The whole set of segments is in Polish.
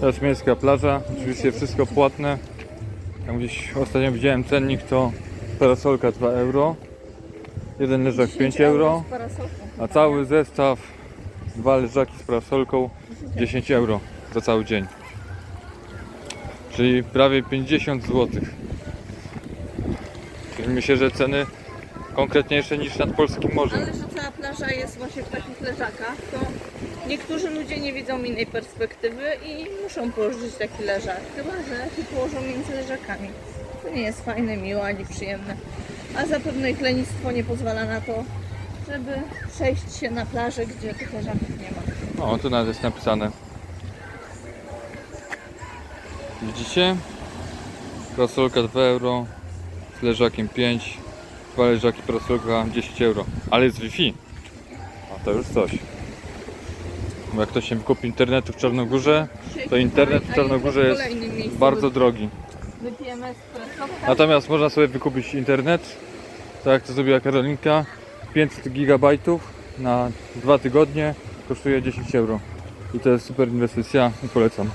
To jest miejska plaża, oczywiście wszystko płatne. Tam gdzieś ostatnio widziałem cennik to parasolka 2 euro. Jeden leżak 5 euro, a cały zestaw dwa leżaki z parasolką 10 euro za cały dzień. Czyli prawie 50 zł. Czyli myślę, że ceny konkretniejsze niż nad polskim morzem. Ale że cała plaża jest właśnie w takich leżakach, to niektórzy ludzie nie widzą innej perspektywy i muszą położyć taki leżak. Chyba, że się położą między leżakami. To nie jest fajne, miłe ani przyjemne. A zapewne ich lenistwo nie pozwala na to, żeby przejść się na plażę, gdzie tych leżaków nie ma. O, tu nawet jest napisane. Widzicie? Parasolka 2 euro, z leżakiem 5, dwa leżaki parasolka 10 euro. Ale jest Wi-Fi. A to już coś. Bo jak ktoś nie kupi internetu w Czarnogórze, to internet w Czarnogórze jest bardzo drogi. Natomiast można sobie wykupić internet, tak jak to zrobiła Karolinka, 500 gigabajtów na dwa tygodnie kosztuje 10 euro. I to jest super inwestycja i polecam.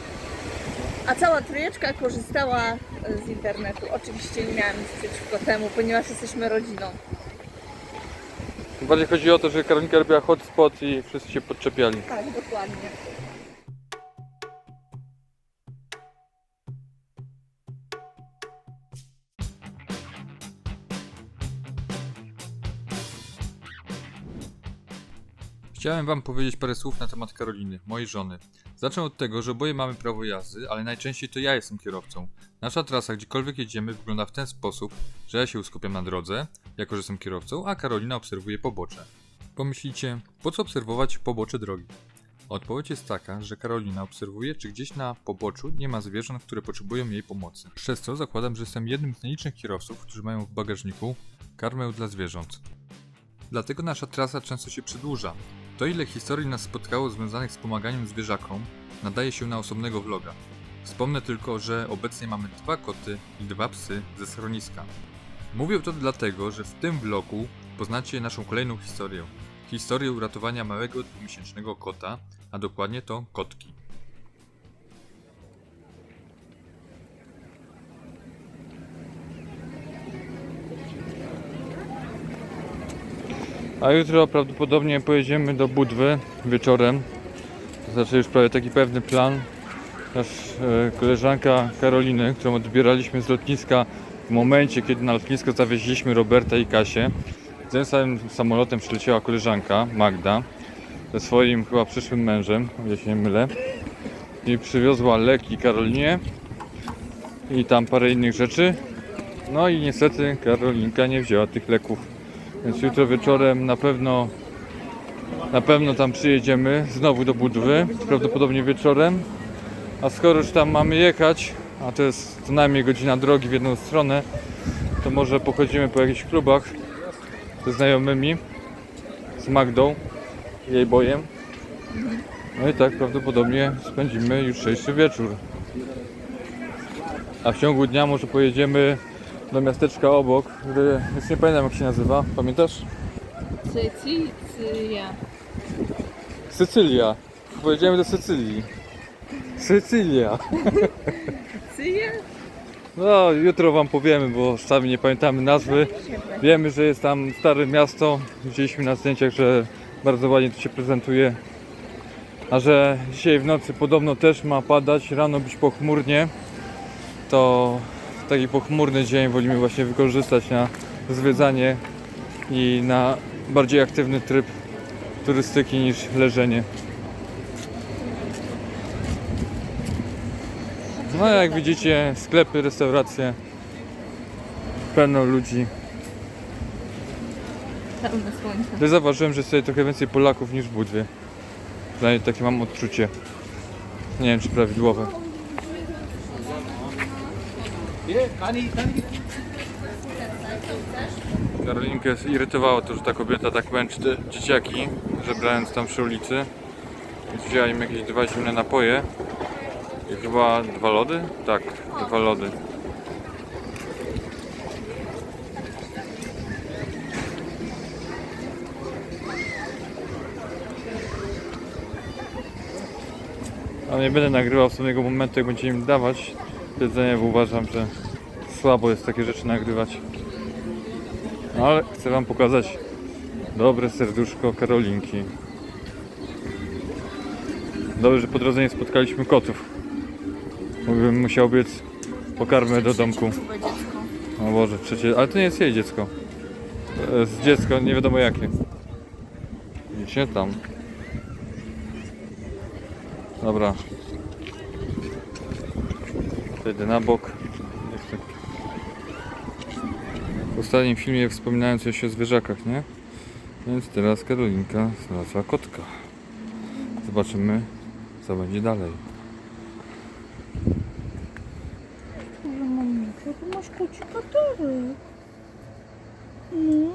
A cała trójeczka korzystała z internetu. Oczywiście nie miałam nic przeciwko temu, ponieważ jesteśmy rodziną. Bardziej chodzi o to, że Karolinka robiła hotspot i wszyscy się podczepiali. Tak, dokładnie. Chciałem Wam powiedzieć parę słów na temat Karoliny, mojej żony. Zacznę od tego, że oboje mamy prawo jazdy, ale najczęściej to ja jestem kierowcą. Nasza trasa, gdziekolwiek jedziemy, wygląda w ten sposób, że ja się uskupiam na drodze, jako że jestem kierowcą, a Karolina obserwuje pobocze. Pomyślicie, po co obserwować pobocze drogi? Odpowiedź jest taka, że Karolina obserwuje, czy gdzieś na poboczu nie ma zwierząt, które potrzebują jej pomocy. Przez co zakładam, że jestem jednym z nielicznych kierowców, którzy mają w bagażniku karmę dla zwierząt. Dlatego nasza trasa często się przedłuża. To ile historii nas spotkało związanych z pomaganiem zwierzakom nadaje się na osobnego vloga. Wspomnę tylko, że obecnie mamy dwa koty i dwa psy ze schroniska. Mówię to dlatego, że w tym vlogu poznacie naszą kolejną historię. Historię uratowania małego dwumiesięcznego kota, a dokładnie to kotki. A jutro prawdopodobnie pojedziemy do Budwy wieczorem. To znaczy już prawie taki pewny plan. Nasz e, koleżanka Karoliny, którą odbieraliśmy z lotniska w momencie, kiedy na lotnisko zawieźliśmy Roberta i Kasię. Tym samym samolotem przyleciała koleżanka Magda ze swoim chyba przyszłym mężem, o się nie mylę. I przywiozła leki Karolinie i tam parę innych rzeczy. No i niestety Karolinka nie wzięła tych leków. Więc jutro wieczorem na pewno na pewno tam przyjedziemy znowu do Budwy, prawdopodobnie wieczorem. A skoro już tam mamy jechać, a to jest co najmniej godzina drogi w jedną stronę, to może pochodzimy po jakichś klubach ze znajomymi, z Magdą, jej bojem. No i tak prawdopodobnie spędzimy jutrzejszy wieczór. A w ciągu dnia może pojedziemy do miasteczka obok, które już nie pamiętam jak się nazywa. Pamiętasz? Cecylia. Sycylia. Pojedziemy do Sycylii. Sycylia. Cylia? No, jutro wam powiemy, bo sami nie pamiętamy nazwy. Wiemy, że jest tam stare miasto. Widzieliśmy na zdjęciach, że bardzo ładnie to się prezentuje. A że dzisiaj w nocy podobno też ma padać, rano być pochmurnie, to taki pochmurny dzień wolimy właśnie wykorzystać na zwiedzanie i na bardziej aktywny tryb turystyki niż leżenie. No jak widzicie, sklepy, restauracje, pełno ludzi. Ale zauważyłem, że jest tutaj trochę więcej Polaków niż w Budwie. Przynajmniej takie mam odczucie. Nie wiem, czy prawidłowe. Karolinkę zirytowało to, że ta kobieta tak męczy te dzieciaki, żebrając tam przy ulicy. Więc wzięła im jakieś dwa zimne napoje. I chyba dwa lody? Tak, dwa lody. Ale nie będę nagrywał z samego momentu, jak będziecie im dawać jedzenie, bo uważam, że słabo jest takie rzeczy nagrywać. No ale chcę wam pokazać dobre serduszko Karolinki. Dobrze, że po drodze nie spotkaliśmy kotów. Bo bym musiał biec po karmę do domku. Trzecie. O Boże, przecież, ale to nie jest jej dziecko. To jest dziecko, nie wiadomo jakie. Idźcie tam. Dobra. Przejdę na bok. W ostatnim filmie wspominałem coś o zwierzakach, nie? Więc teraz Karolinka znalazła kotka. Zobaczymy, co będzie dalej. Boże, mamusiu, tu masz kocika torek. No,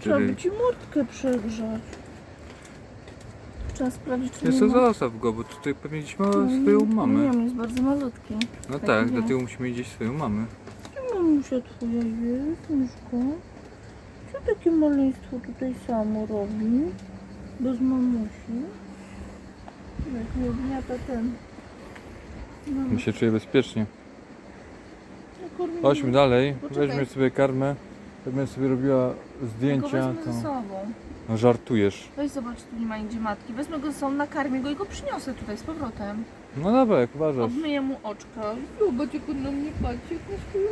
trzeba by ci mordkę przegrzać. Trzeba sprawdzić, czy Jest nie to ma... zostaw go, bo tutaj pewnie gdzieś ma swoją mamę. Nie, on jest bardzo malutki. No tak tak, nie. dlatego musimy mieć gdzieś swoją mamę. Gdzie mamusia twoja jest, Miszko? Co takie maleństwo tutaj samo robi? Bez mamusi? Jak nie odmiata ten. No, My się czuję bezpiecznie. no, kormi- Chodźmy dalej, Poczekaj. weźmy sobie karmę. Jak sobie robiła zdjęcia, wezmę ze to sobą. No, żartujesz. Weź zobacz, tu nie ma nigdzie matki. Wezmę go ze sobą, nakarmię go i go przyniosę tutaj z powrotem. No dobra, jak uważasz. Obmyję mu oczka. Zobacz, jak on na mnie patrzy, jak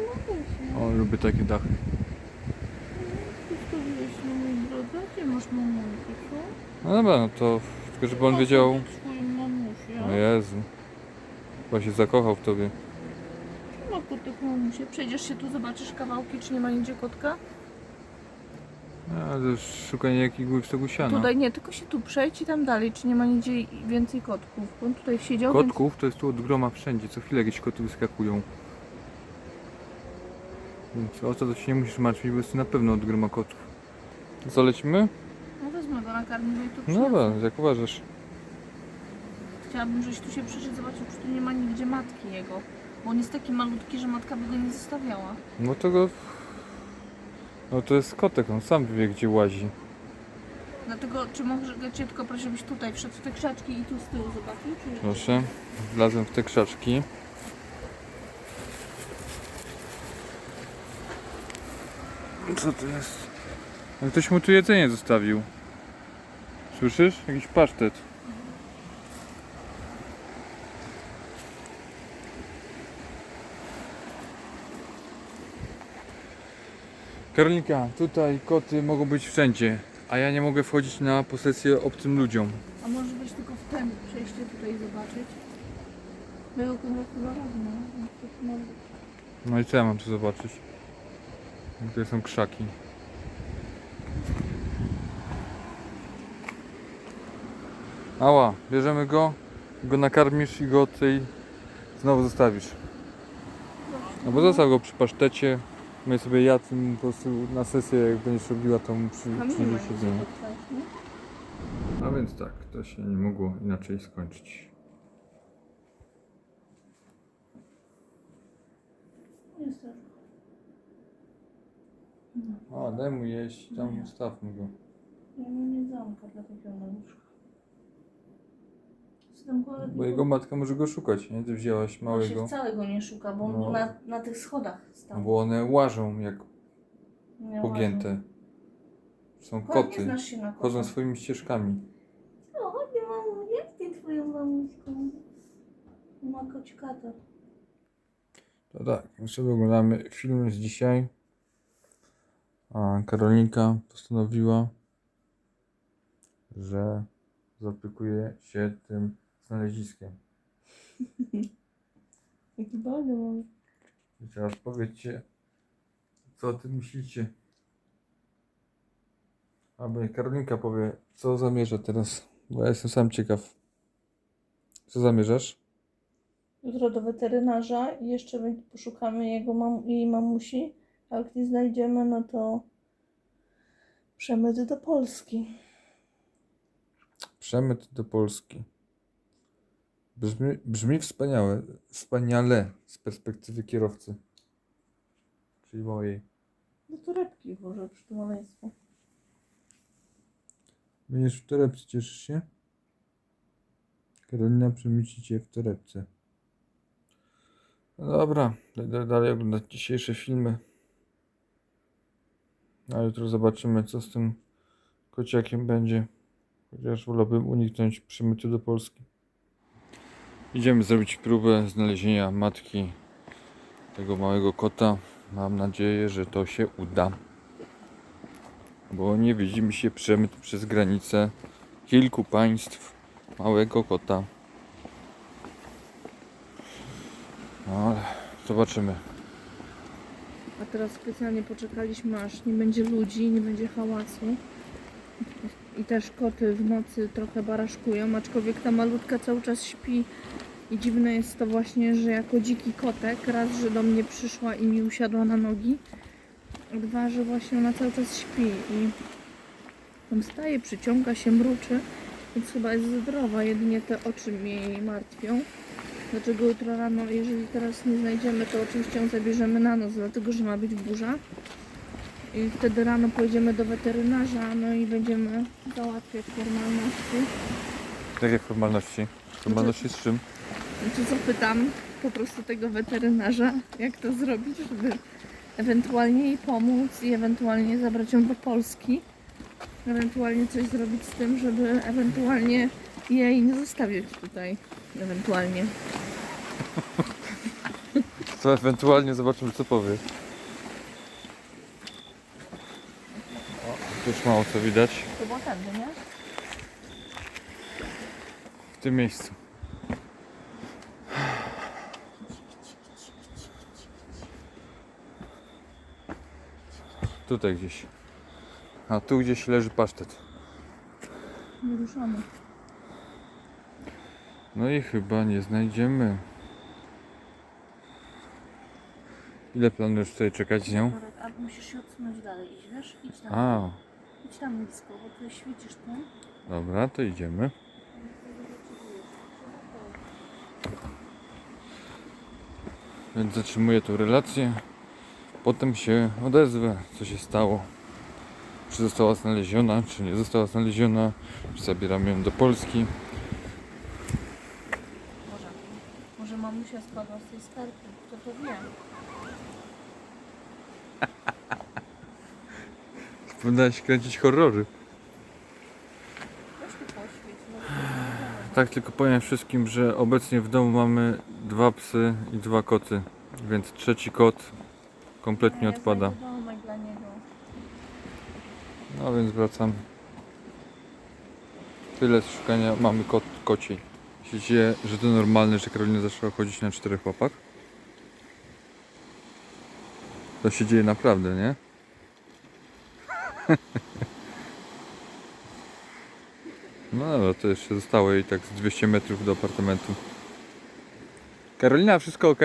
na. O, lubię takie dachy. Postawiłeś na mój brodę? Gdzie masz mamusię, co? No dobra, no to tylko żeby on wiedział. O Jezu. Chyba się zakochał w tobie. Ma kotek mamusię. Przejdziesz się tu, zobaczysz kawałki, czy nie ma nigdzie kotka? No, to już szukanie jakiej głębszego siana. Tutaj nie, tylko się tu przejdź i tam dalej, czy nie ma nigdzie więcej kotków. On tutaj siedział, więc... Kotków to jest tu od groma wszędzie, co chwilę jakieś koty wyskakują. Więc o to, to się nie musisz martwić, bo jest tu na pewno od groma kotów. Co, lecimy? No wezmę go, nakarmię go i tu No przyniosę. dobra, jak uważasz. Chciałabym, żebyś tu się przyszedł, zobaczył, czy tu nie ma nigdzie matki jego. Bo on jest taki malutki, że matka by go nie zostawiała. No to go... No to jest kotek, on sam wie gdzie łazi. Dlatego, czy mogę cię tylko prosić, żebyś tutaj wszedł w te krzaczki i tu z tyłu zobaczył? Czy... Proszę, wlazłem w te krzaczki. Co to jest? Ktoś mu tu jedzenie zostawił. Słyszysz? Jakiś pasztet. Karolinka, tutaj koty mogą być wszędzie, a ja nie mogę wchodzić na posesję obcym ludziom. A może być tylko w ten przejście tutaj zobaczyć? Było chyba razem, no. No i co ja mam tu zobaczyć? Tutaj są krzaki. Ała, bierzemy go, go nakarmisz i go tutaj znowu zostawisz. No bo zostaw go przy pasztecie. My sobie i mu po prostu na sesję jak będziesz robiła to mu przy, nie nie? A więc tak, to się nie mogło inaczej skończyć. A, daj mu jeść, tam ustawmy go. Ja mam jedzonka dla takiego maluszka. Co tam Bo jego matka może go szukać, nie? Ty wzięłaś On się małego. wcale go nie szuka, bo on No. tu na, na tych schodach stał. Bo one łażą jak Nie pogięte. Są ładnie. Ładnie koty. znasz się na kotach. Chodzą swoimi ścieżkami. O, chodź, mamu, jak ty twoją mamuśką? Ma koćkata. To tak, my sobie oglądamy film z dzisiaj. A Karolinka postanowiła, że zaopiekuje się tym znaleziskiem. Jaki bardzo mam. I teraz powiedzcie, co o tym myślicie. Niech Karolinka powie, co zamierza teraz, bo ja jestem sam ciekaw. Co zamierzasz? Jutro do weterynarza i jeszcze my poszukamy jego mam jej mamusi. A jak nie znajdziemy, no to przemyt do Polski. Przemyt do Polski. Brzmi, brzmi wspaniałe, wspaniale z perspektywy kierowcy. Czyli mojej. Do torebki może przy tym maleństwu. Będziesz w torebce, cieszysz się? Karolina przemyci cię w torebce. No dobra, będę dalej oglądać dzisiejsze filmy. A jutro zobaczymy, co z tym kociakiem będzie. Chociaż wolałbym uniknąć przemytu do Polski. Idziemy zrobić próbę znalezienia matki tego małego kota. Mam nadzieję, że to się uda. Bo nie widzimy się przemyt przez granicę kilku państw małego kota. No ale zobaczymy. A teraz specjalnie poczekaliśmy, aż nie będzie ludzi, nie będzie hałasu. I też koty w nocy trochę baraszkują, aczkolwiek ta malutka cały czas śpi. I dziwne jest to właśnie, że jako dziki kotek, raz, że do mnie przyszła i mi usiadła na nogi, dwa, że właśnie ona cały czas śpi i on wstaje, przyciąga się, mruczy, więc chyba jest zdrowa, jedynie te oczy mnie jej martwią. Dlaczego jutro rano, jeżeli teraz nie znajdziemy, to oczywiście ją zabierzemy na noc, dlatego że ma być burza. I wtedy rano pojedziemy do weterynarza, no i będziemy załatwiać formalności. Jakie formalności? Formalności z czym? Czy zapytam po prostu tego weterynarza, jak to zrobić, żeby ewentualnie jej pomóc i ewentualnie zabrać ją do Polski. Ewentualnie coś zrobić z tym, żeby ewentualnie jej nie zostawiać tutaj. Ewentualnie. To ewentualnie zobaczymy co powie. O, tu już mało co widać To było tędy, nie? W tym miejscu. Tutaj gdzieś. A tu gdzieś leży pasztet. Nie ruszamy. No i chyba nie znajdziemy. Ile planujesz tutaj czekać z nią? A musisz się odsunąć dalej, iść, wiesz? Idź tam. A, Idź tam blisko, bo tutaj świecisz tu. dobra, to idziemy. Więc zatrzymuję tą relację. Potem się odezwę, co się stało. Czy została znaleziona, czy nie została znaleziona, czy zabieramy ją do Polski. Może, może mamusia spadła z tej skarpy, kto to wie? Powinnaś kręcić horrory. Weź tu poświeć, może Tak, tylko powiem wszystkim, że obecnie w domu mamy dwa psy i dwa koty, więc trzeci kot kompletnie odpada. No więc wracam. Tyle z szukania mamy kot, kociej. Myślicie, że to normalne, że Karolina zaczęła chodzić na czterech łapach? To się dzieje naprawdę, nie? No dobra, to jeszcze zostało jej tak z 200 metrów do apartamentu. Karolina, wszystko ok?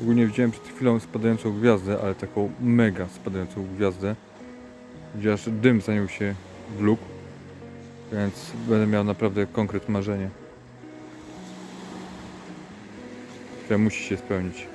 Ogólnie widziałem przed chwilą spadającą gwiazdę, ale taką mega spadającą gwiazdę. Gdzie aż dym za się wlókł. Więc będę miał naprawdę konkret marzenie. Które musi się spełnić.